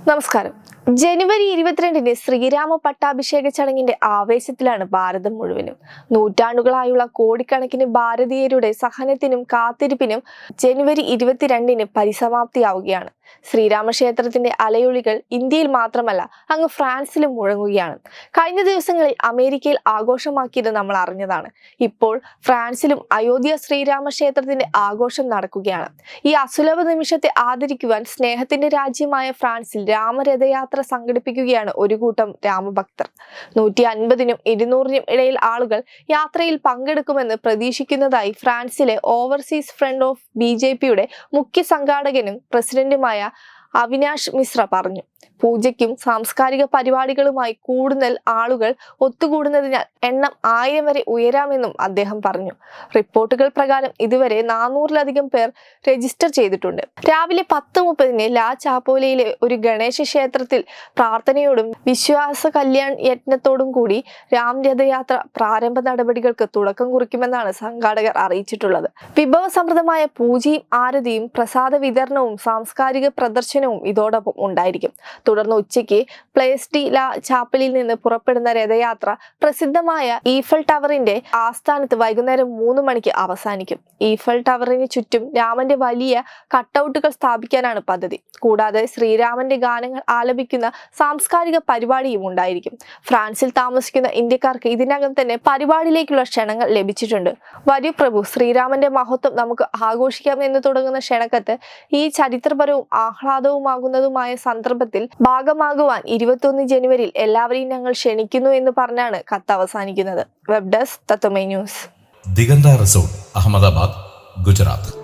നമസ്കാരം ജനുവരി ഇരുപത്തിരണ്ടിന് ശ്രീരാമ പട്ടാഭിഷേക ചടങ്ങിന്റെ ആവേശത്തിലാണ് ഭാരതം മുഴുവനും. നൂറ്റാണ്ടുകളായുള്ള കോടിക്കണക്കിന് ഭാരതീയരുടെ സഹനത്തിനും കാത്തിരിപ്പിനും ജനുവരി ഇരുപത്തിരണ്ടിന് പരിസമാപ്തിയാവുകയാണ്. ശ്രീരാമക്ഷേത്രത്തിന്റെ അലയൊളികൾ ഇന്ത്യയിൽ മാത്രമല്ല അങ്ങ് ഫ്രാൻസിലും മുഴങ്ങുകയാണ്. കഴിഞ്ഞ ദിവസങ്ങളിൽ അമേരിക്കയിൽ ആഘോഷമാക്കിയത് നമ്മൾ അറിഞ്ഞതാണ്. ഇപ്പോൾ ഫ്രാൻസിലും അയോധ്യ ശ്രീരാമക്ഷേത്രത്തിന്റെ ആഘോഷം നടക്കുകയാണ്. ഈ അസുലഭ നിമിഷത്തെ ആദരിക്കുവാൻ സ്നേഹത്തിന്റെ രാജ്യമായ ഫ്രാൻസിൽ രാമരഥയാത്ര സംഘടിപ്പിക്കുകയാണ് ഒരു കൂട്ടം രാമഭക്തർ. നൂറ്റി അൻപതിനും ഇരുന്നൂറിനും ഇടയിൽ ആളുകൾ യാത്രയിൽ പങ്കെടുക്കുമെന്ന് പ്രതീക്ഷിക്കുന്നതായി ഫ്രാൻസിലെ ഓവർസീസ് ഫ്രണ്ട് ഓഫ് ബി മുഖ്യ സംഘാടകനും പ്രസിഡന്റുമായ അവിനാഷ് മിശ്ര പറഞ്ഞു. പൂജയ്ക്കും സാംസ്കാരിക പരിപാടികളുമായി കൂടുതൽ ആളുകൾ ഒത്തുകൂടുന്നതിനാൽ എണ്ണം ആയിരം വരെ ഉയരാമെന്നും അദ്ദേഹം പറഞ്ഞു. റിപ്പോർട്ടുകൾ പ്രകാരം ഇതുവരെ നാനൂറിലധികം പേർ രജിസ്റ്റർ ചെയ്തിട്ടുണ്ട്. രാവിലെ പത്ത് മുപ്പതിന് ലാ ചാപ്പോലയിലെ ഒരു ഗണേശ ക്ഷേത്രത്തിൽ പ്രാർത്ഥനയോടും വിശ്വാസ കല്യാൺ യജ്ഞത്തോടും കൂടി രാം രഥയാത്ര പ്രാരംഭ നടപടികൾക്ക് തുടക്കം കുറിക്കുമെന്നാണ് സംഘാടകർ അറിയിച്ചിട്ടുള്ളത്. വിഭവസമൃദ്ധമായ പൂജയും ആരതിയും പ്രസാദ വിതരണവും സാംസ്കാരിക പ്രദർശനവും ഇതോടൊപ്പം ഉണ്ടായിരിക്കും. തുടർന്ന് ഉച്ചയ്ക്ക് പ്ലേസ്റ്റി ലാ ചാപ്പലിൽ നിന്ന് പുറപ്പെടുന്ന രഥയാത്ര പ്രസിദ്ധമായ ഈഫൽ ടവറിന്റെ ആസ്ഥാനത്ത് വൈകുന്നേരം മൂന്ന് മണിക്ക് അവസാനിക്കും. ഈഫൽ ടവറിന് ചുറ്റും രാമന്റെ വലിയ കട്ടൗട്ടുകൾ സ്ഥാപിക്കാനാണ് പദ്ധതി. കൂടാതെ ശ്രീരാമന്റെ ഗാനങ്ങൾ ആലപിക്കുന്ന സാംസ്കാരിക പരിപാടിയും ഉണ്ടായിരിക്കും. ഫ്രാൻസിൽ താമസിക്കുന്ന ഇന്ത്യക്കാർക്ക് ഇതിനകം തന്നെ പരിപാടിയിലേക്കുള്ള ക്ഷണങ്ങൾ ലഭിച്ചിട്ടുണ്ട്. വരൂ പ്രഭു ശ്രീരാമന്റെ മഹത്വം നമുക്ക് ആഘോഷിക്കാം എന്ന് തുടങ്ങുന്ന ക്ഷണക്കത്ത് ഈ ചരിത്രപരവും ആഹ്ലാദവുമാകുന്നതുമായ സന്ദർഭത്തിൽ ഭാഗമാകുവാൻ ഇരുപത്തിയൊന്ന് ജനുവരിയിൽ എല്ലാവരെയും ഞങ്ങൾ ക്ഷണിക്കുന്നു എന്ന് പറഞ്ഞാണ് കത്ത് അവസാനിക്കുന്നത്. Web desk Tatwamayi news. Diganta resort Ahmedabad Gujarat.